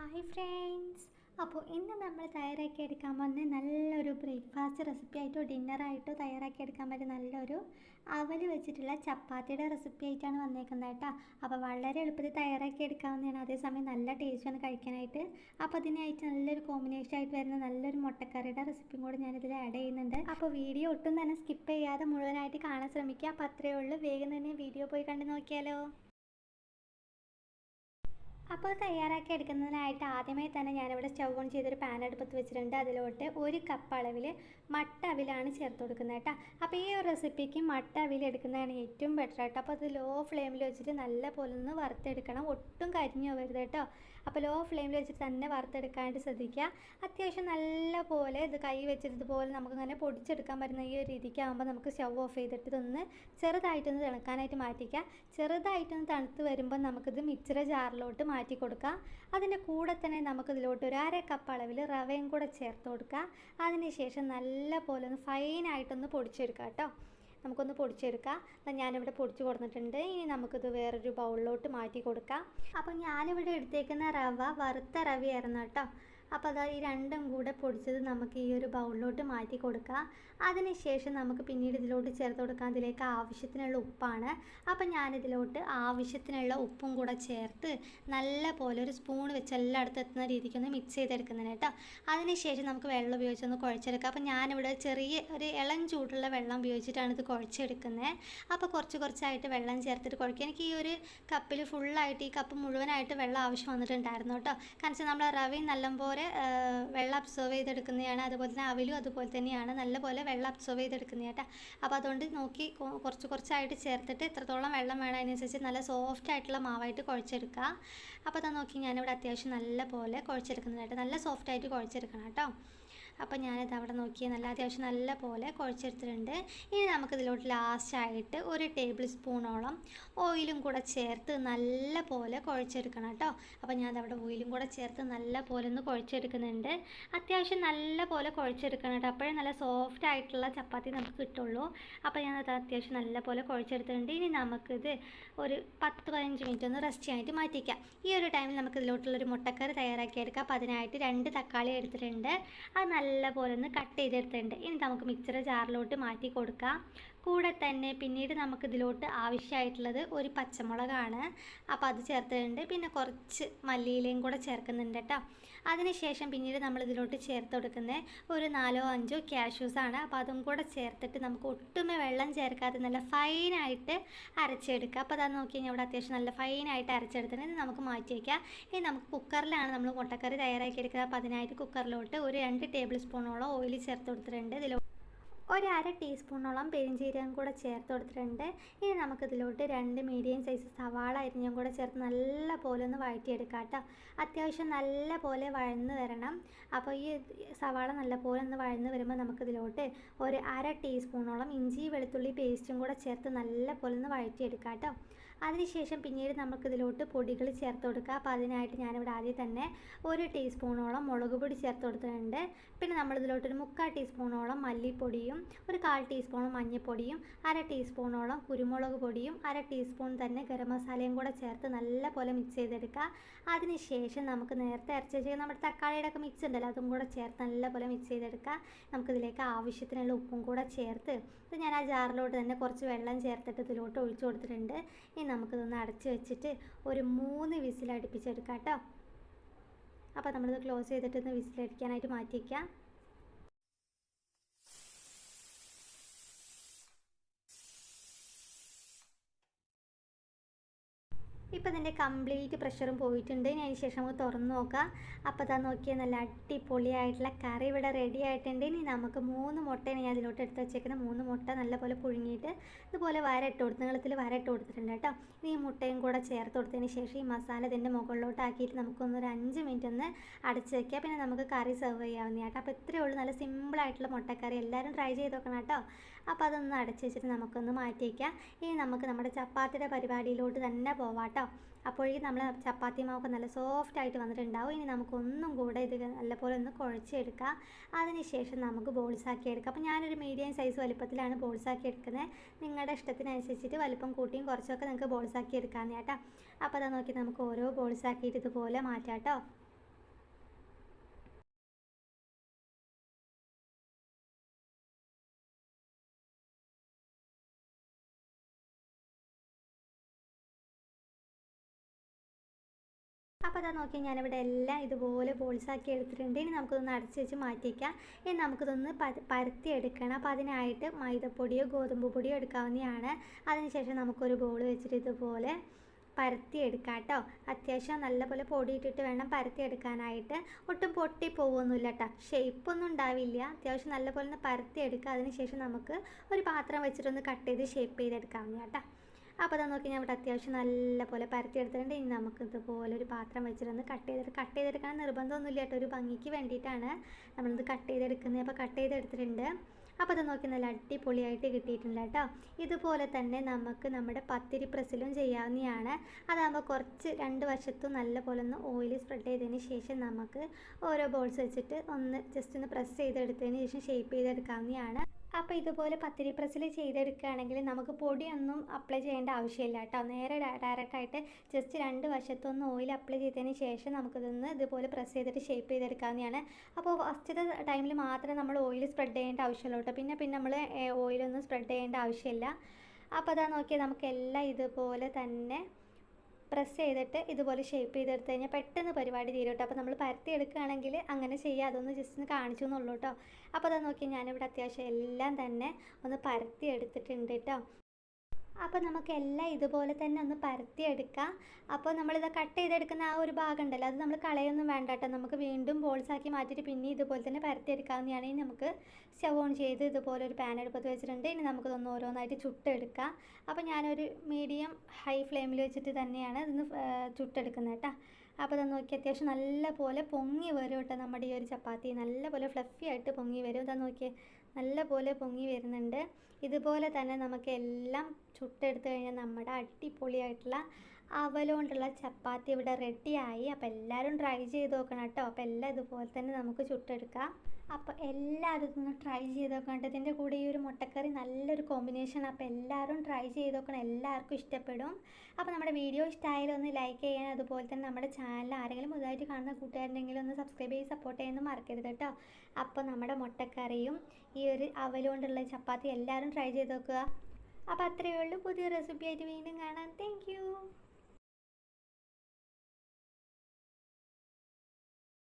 Hi friends അപ്പോൾ ഇന്ന് നമ്മൾ തയ്യാറാക്കി എടുക്കാൻ പോകുന്ന നല്ലൊരു ബ്രേക്ക്ഫാസ്റ്റ് റെസിപ്പി ആയിട്ടോ ഡിന്നറായിട്ടോ തയ്യാറാക്കി എടുക്കാൻ പറ്റിയ നല്ലൊരു അവൽ വെച്ചിട്ടുള്ള ചപ്പാത്തിയുടെ റെസിപ്പി ആയിട്ടാണ് വന്നേക്കുന്നത് കേട്ടോ. അപ്പോൾ വളരെ എളുപ്പത്തിൽ തയ്യാറാക്കി എടുക്കാവുന്നതാണ്. അതേസമയം നല്ല ടേസ്റ്റാണ് കഴിക്കാനായിട്ട്. അപ്പോൾ അതിനായിട്ട് നല്ലൊരു കോമ്പിനേഷൻ ആയിട്ട് വരുന്ന നല്ലൊരു മുട്ടക്കറിയുടെ റെസിപ്പിയും കൂടി ഞാനിതിൽ ആഡ് ചെയ്യുന്നുണ്ട്. അപ്പോൾ വീഡിയോ ഒട്ടും തന്നെ സ്കിപ്പ് ചെയ്യാതെ മുഴുവനായിട്ട് കാണാൻ ശ്രമിക്കുക. അപ്പോൾ അത്രയേ ഉള്ളൂ. വേഗം തന്നെ വീഡിയോ പോയി കണ്ടു നോക്കിയാലോ. അപ്പോൾ തയ്യാറാക്കി എടുക്കുന്നതിനായിട്ട് ആദ്യമേ തന്നെ ഞാനിവിടെ സ്റ്റവ് ഓൺ ചെയ്തൊരു പാൻ അടുപ്പത്ത് വെച്ചിട്ടുണ്ട്. അതിലോട്ട് ഒരു കപ്പ് അളവിൽ മട്ട അവിലാണ് ചേർത്ത് കൊടുക്കുന്നത് കേട്ടോ. അപ്പോൾ ഈ ഒരു റെസിപ്പിക്ക് മട്ട അവിൽ എടുക്കുന്നതാണ് ഏറ്റവും ബെറ്റർ കേട്ടോ അപ്പോൾ അത് ലോ ഫ്ലെയിമിൽ വെച്ചിട്ട് നല്ല പോലെ ഒന്ന് വറുത്തെടുക്കണം. ഒട്ടും കരിഞ്ഞു പോകരുത് കേട്ടോ. അപ്പോൾ ലോ ഫ്ലെയിമിൽ വെച്ചിട്ട് തന്നെ വറുത്തെടുക്കാനായിട്ട് ശ്രദ്ധിക്കുക. അത്യാവശ്യം നല്ല പോലെ ഇത് കൈ വെച്ചിട്ട് ഇതുപോലെ നമുക്കിങ്ങനെ പൊടിച്ചെടുക്കാൻ പറ്റുന്ന ഈ ഒരു രീതിക്ക് ആകുമ്പോൾ നമുക്ക് സ്റ്റവ് ഓഫ് ചെയ്തിട്ട് ഇതൊന്ന് ചെറുതായിട്ടൊന്ന് തിളക്കാനായിട്ട് മാറ്റിക്കുക. ചെറുതായിട്ടൊന്ന് തണുത്ത് വരുമ്പോൾ നമുക്കിത് മിക്സറ ജാറിലോട്ട് മാറ്റി കൊടുക്കുക അതിന്റെ കൂടെ തന്നെ നമുക്ക് ഇതിലോട്ട് ഒരു അര കപ്പ് അളവിൽ റവയും കൂടെ ചേർത്ത് കൊടുക്കുക അതിന് ശേഷം നല്ല പോലെ ഒന്ന് ഫൈനായിട്ടൊന്ന് പൊടിച്ചെടുക്കുക കേട്ടോ. നമുക്കൊന്ന് പൊടിച്ചെടുക്കാം. അപ്പം ഞാനിവിടെ പൊടിച്ച് കൊടുത്തിട്ടുണ്ട്. ഇനി നമുക്കിത് വേറൊരു ബൗളിലോട്ട് മാറ്റി കൊടുക്കാം. അപ്പോൾ ഞാനിവിടെ എടുത്തേക്കുന്ന റവ വറുത്ത റവയായിരുന്നു കേട്ടോ. അപ്പോൾ അതാ ഈ രണ്ടും കൂടെ പൊടിച്ചത് നമുക്ക് ഈ ഒരു ബൗളിലോട്ട് മാറ്റി കൊടുക്കാം. അതിനുശേഷം നമുക്ക് പിന്നീട് ഇതിലോട്ട് ചേർത്ത് കൊടുക്കാം. അതിലേക്ക് ആവശ്യത്തിനുള്ള ഉപ്പാണ്. അപ്പോൾ ഞാനിതിലോട്ട് ആവശ്യത്തിനുള്ള ഉപ്പും കൂടെ ചേർത്ത് നല്ല പോലെ ഒരു സ്പൂൺ വെച്ച് എല്ലായിടത്തും എത്തുന്ന രീതിക്കൊന്ന് മിക്സ് ചെയ്തെടുക്കുന്നതിന് കേട്ടോ. അതിനുശേഷം നമുക്ക് വെള്ളം ഉപയോഗിച്ച് ഉപയോഗിച്ചൊന്ന് കുഴച്ചെടുക്കാം. അപ്പോൾ ഞാനിവിടെ ചെറിയ ഒരു ഇളം ചൂടുള്ള വെള്ളം ഉപയോഗിച്ചിട്ടാണ് ഇത് കുഴച്ചെടുക്കുന്നത് അപ്പോൾ കുറച്ച് കുറച്ചായിട്ട് വെള്ളം ചേർത്തിട്ട് കുഴക്കുക. എനിക്ക് ഈ ഒരു കപ്പിൽ ഫുള്ളായിട്ട് ഈ കപ്പ് മുഴുവനായിട്ട് വെള്ളം ആവശ്യം വന്നിട്ടുണ്ടായിരുന്നു കേട്ടോ. കാരണം നമ്മൾ റവയും നല്ലപോലെ വെള്ളം അബ്സോർവ് ചെയ്തെടുക്കുന്നതാണ് അതുപോലെ തന്നെ അവിലും അതുപോലെ തന്നെയാണ് നല്ലപോലെ വെള്ളം അബ്സോർവ് ചെയ്തെടുക്കുന്നത് കേട്ടോ. അപ്പോൾ അതുകൊണ്ട് നോക്കി കുറച്ച് കുറച്ചായിട്ട് ചേർത്തിട്ട് എത്രത്തോളം വെള്ളം വേണം അതിനനുസരിച്ച് നല്ല സോഫ്റ്റ് ആയിട്ടുള്ള മാവായിട്ട് കുഴച്ചെടുക്കുക. അപ്പോൾ അതാ നോക്കി ഞാനിവിടെ അത്യാവശ്യം നല്ല പോലെ കുഴച്ചെടുക്കുന്നുണ്ട് നല്ല സോഫ്റ്റ് ആയിട്ട് കുഴച്ചെടുക്കണം കേട്ടോ. അപ്പോൾ ഞാനിത് അവിടെ നോക്കി നല്ല അത്യാവശ്യം നല്ല പോലെ കുഴച്ചെടുത്തിട്ടുണ്ട്. ഇനി നമുക്കിതിലോട്ട് ലാസ്റ്റായിട്ട് ഒരു ടേബിൾ സ്പൂണോളം ഓയിലും കൂടെ ചേർത്ത് നല്ല പോലെ കുഴച്ചെടുക്കണം കേട്ടോ. അപ്പോൾ ഞാൻ അവിടെ ഓയിലും കൂടെ ചേർത്ത് നല്ല പോലെ ഒന്ന് കുഴച്ചെടുക്കുന്നുണ്ട്. അത്യാവശ്യം നല്ല പോലെ കുഴച്ചെടുക്കണം കേട്ടോ. അപ്പോഴേ നല്ല സോഫ്റ്റ് ആയിട്ടുള്ള ചപ്പാത്തി നമുക്ക് കിട്ടുള്ളൂ. അപ്പോൾ ഞാനത് അത്യാവശ്യം നല്ല പോലെ കുഴച്ചെടുത്തിട്ടുണ്ട്. ഇനി നമുക്കിത് ഒരു പത്ത് പതിനഞ്ച് മിനിറ്റ് ഒന്ന് റെസ്റ്റ് ചെയ്യാനായിട്ട് മാറ്റിക്കാം. ഈ ഒരു ടൈമിൽ നമുക്ക് ഇതിലോട്ടുള്ളൊരു മുട്ടക്കറി തയ്യാറാക്കി എടുക്കാം അപ്പോൾ അതിനായിട്ട് രണ്ട് തക്കാളി എടുത്തിട്ടുണ്ട്. അത് നല്ല പോലെ ഒന്ന് കട്ട് ചെയ്തെടുത്തിട്ടുണ്ട്. ഇനി നമുക്ക് മിക്സർ ജാറിലോട്ട് മാറ്റി കൊടുക്കാം. കൂടെ തന്നെ പിന്നീട് നമുക്ക് ഇതിലോട്ട് ആവശ്യമായിട്ടുള്ളത് ഒരു പച്ചമുളകാണ്. അപ്പോൾ അത് ചേർത്തിട്ടുണ്ട്. പിന്നെ കുറച്ച് മല്ലിയിലയും കൂടെ ചേർക്കുന്നുണ്ട് കേട്ടോ. അതിനുശേഷം പിന്നീട് നമ്മൾ ഇതിലോട്ട് ചേർത്ത് കൊടുക്കുന്നത് ഒരു നാലോ അഞ്ചോ ക്യാഷ്യൂസാണ് അപ്പോൾ അതും കൂടെ ചേർത്തിട്ട് നമുക്ക് ഒട്ടുമേ വെള്ളം ചേർക്കാതെ നല്ല ഫൈനായിട്ട് അരച്ചെടുക്കുക അപ്പോൾ അതാ നോക്കി കഴിഞ്ഞാൽ ഇവിടെ അത്യാവശ്യം നല്ല ഫൈനായിട്ട് അരച്ചെടുത്തിട്ട് നമുക്ക് മാറ്റി വയ്ക്കാം. ഇനി നമുക്ക് കുക്കറിലാണ് നമ്മൾ മുട്ടക്കറി തയ്യാറാക്കി എടുക്കുക അപ്പോൾ അതിനായിട്ട് കുക്കറിലോട്ട് ഒരു രണ്ട് ടേബിൾ സ്പൂണോളം ഓയിൽ ചേർത്ത് കൊടുത്തിട്ടുണ്ട്. ഇതിലോ ഒരു അര ടീസ്പൂണോളം പെരിഞ്ചീരകം കൂടെ ചേർത്ത് കൊടുത്തിട്ടുണ്ട്. ഇനി നമുക്കിതിലോട്ട് രണ്ട് മീഡിയം സൈസ് സവാള അരിഞ്ഞും കൂടെ ചേർത്ത് നല്ല പോലെ ഒന്ന് വഴറ്റിയെടുക്കാം കേട്ടോ. അത്യാവശ്യം നല്ല പോലെ വഴന്ന് വരണം. അപ്പോൾ ഈ സവാള നല്ല പോലെ ഒന്ന് വഴന്ന് വരുമ്പോൾ നമുക്കിതിലോട്ട് ഒരു അര ടീസ്പൂണോളം ഇഞ്ചി വെളുത്തുള്ളി പേസ്റ്റും കൂടെ ചേർത്ത് നല്ല പോലെ ഒന്ന് വഴറ്റിയെടുക്കാം കേട്ടോ. അതിനുശേഷം പിന്നീട് നമുക്കിതിലോട്ട് പൊടികൾ ചേർത്ത് കൊടുക്കുക. അപ്പോൾ അതിനായിട്ട് ഞാനിവിടെ ആദ്യം തന്നെ ഒരു ടീസ്പൂണോളം മുളക് പൊടി ചേർത്ത് കൊടുത്തിട്ടുണ്ട്. പിന്നെ നമ്മളിതിലോട്ട് ഒരു മുക്കാൽ ടീസ്പൂണോളം മല്ലിപ്പൊടിയും ഒരു കാൽ ടീസ്പൂണോളം മഞ്ഞൾപ്പൊടിയും അര ടീസ്പൂണോളം കുരുമുളക് പൊടിയും അര ടീസ്പൂൺ തന്നെ ഗരം മസാലയും കൂടെ ചേർത്ത് നല്ല പോലെ മിക്സ് ചെയ്തെടുക്കുക. അതിനുശേഷം നമുക്ക് നേരത്തെ അരച്ച് വെച്ച നമ്മുടെ തക്കാളിയുടെ ഒക്കെ മിക്സ് ഉണ്ടല്ലോ അതും കൂടെ ചേർത്ത് നല്ല പോലെ മിക്സ് ചെയ്തെടുക്കുക. നമുക്കിതിലേക്ക് ആവശ്യത്തിനുള്ള ഉപ്പും കൂടെ ചേർത്ത് ഇത് ഞാൻ ആ ജാറിലോട്ട് തന്നെ കുറച്ച് വെള്ളം ചേർത്തിട്ട് ഇതിലോട്ട് ഒഴിച്ചു കൊടുത്തിട്ടുണ്ട്. ഇനി നമുക്കിതൊന്ന് അടച്ച് വെച്ചിട്ട് ഒരു മൂന്ന് വിസിൽ അടുപ്പിച്ചെടുക്കാം കേട്ടോ. അപ്പോൾ നമ്മളിത് ക്ലോസ് ചെയ്തിട്ടൊന്ന് വിസിലടിക്കാനായിട്ട് മാറ്റി വയ്ക്കാം ഇപ്പോൾ ഇതിന്റെ കംപ്ലീറ്റ് പ്രഷറും പോയിട്ടുണ്ട്. ഇനി അതിന് ശേഷം നമുക്ക് തുറന്ന് നോക്കാം. അപ്പോൾ അതാ നോക്കിയാൽ നല്ല അടിപൊളിയായിട്ടുള്ള കറി ഇവിടെ റെഡി ആയിട്ടുണ്ട്. ഇനി നമുക്ക് മൂന്ന് മുട്ടയാണ് ഞാൻ അതിലോട്ട് എടുത്ത് വെച്ചേക്കുന്നത് മൂന്ന് മുട്ട നല്ലപോലെ പുഴുങ്ങിയിട്ട് ഇതുപോലെ വര ഇട്ട് കൊടുത്ത് നീളത്തിൽ വര ഇട്ട് കൊടുത്തിട്ടുണ്ട് കേട്ടോ. ഇനി ഈ മുട്ടയും കൂടെ ചേർത്ത് കൊടുത്തതിന് ശേഷം ഈ മസാല ഇതിന്റെ മുകളിലോട്ട് ആക്കിയിട്ട് നമുക്കൊന്നൊരു അഞ്ച് മിനിറ്റ് ഒന്ന് അടച്ച് വെക്കുക. പിന്നെ നമുക്ക് കറി സെർവ് ചെയ്യാവുന്ന കേട്ടോ. അപ്പോൾ ഇത്രയേ ഉള്ളൂ. നല്ല സിമ്പിളായിട്ടുള്ള മുട്ടക്കറി. എല്ലാവരും ട്രൈ ചെയ്ത് നോക്കണം കേട്ടോ. അപ്പോൾ അതൊന്ന് അടച്ച് വെച്ചിട്ട് നമുക്കൊന്ന് മാറ്റി വയ്ക്കാം ഇനി നമുക്ക് നമ്മുടെ ചപ്പാത്തിയുടെ പരിപാടിയിലോട്ട് തന്നെ പോവാം കേട്ടോ. അപ്പോഴേക്കും നമ്മൾ ചപ്പാത്തി മാവൊക്കെ നല്ല സോഫ്റ്റ് ആയിട്ട് വന്നിട്ടുണ്ടാവും. ഇനി നമുക്കൊന്നും കൂടെ ഇത് നല്ലപോലെ ഒന്ന് കുഴച്ചെടുക്കാം. അതിനുശേഷം നമുക്ക് ബോൾസ് ആക്കി എടുക്കാം. അപ്പോൾ ഞാനൊരു മീഡിയം സൈസ് വലുപ്പത്തിലാണ് ബോൾസ് ആക്കി എടുക്കുന്നത്. നിങ്ങളുടെ ഇഷ്ടത്തിനനുസരിച്ചിട്ട് വലുപ്പം കൂട്ടിയും കുറച്ചൊക്കെ നിങ്ങൾക്ക് ബോൾസ് ആക്കി എടുക്കാമെന്ന് കേട്ടോ. അപ്പോൾ അതാ നോക്കി നമുക്ക് ഓരോ ബോൾസ് ആക്കിയിട്ട് ഇതുപോലെ മാറ്റാം കേട്ടോ. അപ്പോൾ അതാ നോക്കി ഞാനിവിടെ എല്ലാം ഇതുപോലെ ബോൾസാക്കി എടുത്തിട്ടുണ്ട്. ഇനി നമുക്കിതൊന്ന് അടച്ച് വെച്ച് മാറ്റിക്കാം ഇനി നമുക്കിതൊന്ന് പര- പരത്തി എടുക്കണം. അപ്പോൾ അതിനായിട്ട് മൈദപ്പൊടിയോ ഗോതമ്പ് പൊടിയോ എടുക്കാവുന്നതാണ്. അതിനുശേഷം നമുക്കൊരു ബോൾ വെച്ചിട്ട് ഇതുപോലെ പരത്തി എടുക്കാം കേട്ടോ. അത്യാവശ്യം നല്ലപോലെ പൊടിയിട്ടിട്ട് വേണം പരത്തി എടുക്കാനായിട്ട്. ഒട്ടും പൊട്ടി പോകുമൊന്നുമില്ല കേട്ടോ. ഷേപ്പൊന്നും ഉണ്ടാവില്ല. അത്യാവശ്യം നല്ലപോലെ ഒന്ന് പരത്തി എടുക്കുക അതിനുശേഷം നമുക്ക് ഒരു പാത്രം വെച്ചിട്ടൊന്ന് കട്ട് ചെയ്ത് ഷേപ്പ് ചെയ്തെടുക്കാവുന്ന കേട്ടോ. അപ്പോൾ അതാ നോക്കി ഞാൻ ഇവിടെ അത്യാവശ്യം നല്ലപോലെ പരത്തി എടുത്തിട്ടുണ്ട്. ഇനി നമുക്ക് ഇതുപോലെ ഒരു പാത്രം വെച്ചിരുന്ന് കട്ട് ചെയ്തിട്ട് കട്ട് ചെയ്തെടുക്കാൻ നിർബന്ധമൊന്നുമില്ല കേട്ടോ. ഒരു ഭംഗിക്ക് വേണ്ടിയിട്ടാണ് നമ്മളിത് കട്ട് ചെയ്തെടുക്കുന്നത്. അപ്പോൾ കട്ട് ചെയ്തെടുത്തിട്ടുണ്ട്. അപ്പോൾ അത് നോക്കി നല്ല അടിപൊളിയായിട്ട് കിട്ടിയിട്ടുണ്ട് കേട്ടോ. ഇതുപോലെ തന്നെ നമുക്ക് നമ്മുടെ പത്തിരി പ്രസ്സിലും ചെയ്യാവുന്നതാണ്. അതാകുമ്പോൾ കുറച്ച് രണ്ട് വശത്തും നല്ലപോലെ ഒന്ന് ഓയിൽ സ്പ്രെഡ് ചെയ്തതിന് ശേഷം നമുക്ക് ഓരോ ബോൾസ് വെച്ചിട്ട് ഒന്ന് ജസ്റ്റ് ഒന്ന് പ്രസ് ചെയ്തെടുത്തതിന് ശേഷം ഷേപ്പ് ചെയ്തെടുക്കാവുന്നതാണ്. അപ്പോൾ ഇതുപോലെ പത്തിരി പ്രസ്സിൽ ചെയ്തെടുക്കുകയാണെങ്കിൽ നമുക്ക് പൊടിയൊന്നും അപ്ലൈ ചെയ്യേണ്ട ആവശ്യമില്ല കേട്ടോ. നേരെ ഡയറക്റ്റായിട്ട് ജസ്റ്റ് രണ്ട് വശത്തൊന്ന് ഓയിൽ അപ്ലൈ ചെയ്തതിന് ശേഷം നമുക്കിതൊന്ന് ഇതുപോലെ പ്രസ് ചെയ്തിട്ട് ഷേപ്പ് ചെയ്തെടുക്കാവുന്നതാണ്. അപ്പോൾ ഫസ്റ്റത്തെ ടൈമിൽ മാത്രമേ നമ്മൾ ഓയിൽ സ്പ്രെഡ് ചെയ്യേണ്ട ആവശ്യമുള്ളൂ കേട്ടോ. പിന്നെ പിന്നെ നമ്മൾ ഓയിലൊന്നും സ്പ്രെഡ് ചെയ്യേണ്ട ആവശ്യമില്ല. അപ്പോൾ അതാ നോക്കിയാൽ നമുക്ക് എല്ലാം ഇതുപോലെ തന്നെ പ്രസ് ചെയ്തിട്ട് ഇതുപോലെ ഷേപ്പ് ചെയ്തെടുത്ത് കഴിഞ്ഞാൽ പെട്ടെന്ന് പരിപാടി തീരും കേട്ടോ അപ്പോൾ നമ്മൾ പരത്തി എടുക്കുകയാണെങ്കിൽ അങ്ങനെ ചെയ്യുക അതൊന്ന് ജസ്റ്റ് ഒന്ന് കാണിച്ചു എന്നുള്ളൂ കേട്ടോ അപ്പോൾ അതാ നോക്കി ഞാനിവിടെ അത്യാവശ്യം എല്ലാം തന്നെ ഒന്ന് പരത്തി എടുത്തിട്ടുണ്ട് കേട്ടോ അപ്പോൾ നമുക്ക് എല്ലാം ഇതുപോലെ തന്നെ ഒന്ന് പരത്തി എടുക്കാം അപ്പോൾ നമ്മളിത് കട്ട് ചെയ്തെടുക്കുന്ന ആ ഒരു ഭാഗം ഉണ്ടല്ലോ അത് നമ്മൾ കളയൊന്നും വേണ്ട കേട്ടോ നമുക്ക് വീണ്ടും ബോൾസാക്കി മാറ്റിയിട്ട് പിന്നെ ഇതുപോലെ തന്നെ പരത്തി എടുക്കാവുന്നതാണ് ഇനി നമുക്ക് സ്റ്റവ് ഓൺ ചെയ്ത് ഇതുപോലെ ഒരു പാൻ എടുപ്പത്ത് വെച്ചിട്ടുണ്ട്. ഇനി നമുക്കിതൊന്ന് ഓരോന്നായിട്ട് ചുട്ടെടുക്കാം. അപ്പോൾ ഞാനൊരു മീഡിയം ഹൈ ഫ്ലെയിമിൽ വെച്ചിട്ട് തന്നെയാണ് ഇതൊന്ന് ചുട്ടെടുക്കുന്നത് കേട്ടോ. അപ്പോൾ ഇതൊന്ന് നോക്കി അത്യാവശ്യം നല്ല പോലെ പൊങ്ങി വരും കേട്ടോ നമ്മുടെ ഈ ഒരു ചപ്പാത്തി. നല്ല പോലെ ഫ്ലഫി ആയിട്ട് പൊങ്ങി വരും. ഇതാ നോക്കിയേ നല്ല പോലെ പൊങ്ങി വരുന്നുണ്ട്. ഇതുപോലെ തന്നെ നമുക്ക് എല്ലാം ചുട്ടെടുത്ത് കഴിഞ്ഞാൽ നമ്മുടെ അടിപൊളിയായിട്ടുള്ള അവലുകൊണ്ടുള്ള ചപ്പാത്തി ഇവിടെ റെഡിയായി അപ്പോൾ എല്ലാവരും ട്രൈ ചെയ്ത് നോക്കണം കേട്ടോ. അപ്പോൾ എല്ലാം ഇതുപോലെ തന്നെ നമുക്ക് ചുട്ടെടുക്കാം. അപ്പോൾ എല്ലാവരും ഇതൊന്ന് ട്രൈ ചെയ്ത് നോക്കണം ഇതിന്റെ കൂടെ ഈ ഒരു മുട്ടക്കറി നല്ലൊരു കോമ്പിനേഷൻ അപ്പോൾ എല്ലാവരും ട്രൈ ചെയ്ത് നോക്കണം. എല്ലാവർക്കും ഇഷ്ടപ്പെടും. അപ്പോൾ നമ്മുടെ വീഡിയോ ഇഷ്ടമായാലും ഒന്ന് ലൈക്ക് ചെയ്യാൻ. അതുപോലെ തന്നെ നമ്മുടെ ചാനൽ ആരെങ്കിലും പുതുതായിട്ട് കാണുന്ന കൂട്ടുകാരുണ്ടെങ്കിലും ഒന്ന് സബ്സ്ക്രൈബ് ചെയ്ത് സപ്പോർട്ട് ചെയ്യാനൊന്നും മറക്കരുത് കേട്ടോ. അപ്പോൾ നമ്മുടെ മുട്ടക്കറിയും ഈ ഒരു അവലുകൊണ്ടുള്ള ചപ്പാത്തി എല്ലാവരും ട്രൈ ചെയ്ത് നോക്കുക. അപ്പോൾ അത്രയേ ഉള്ളൂ. പുതിയ റെസിപ്പി ആയിട്ട് വീണ്ടും കാണാം. താങ്ക്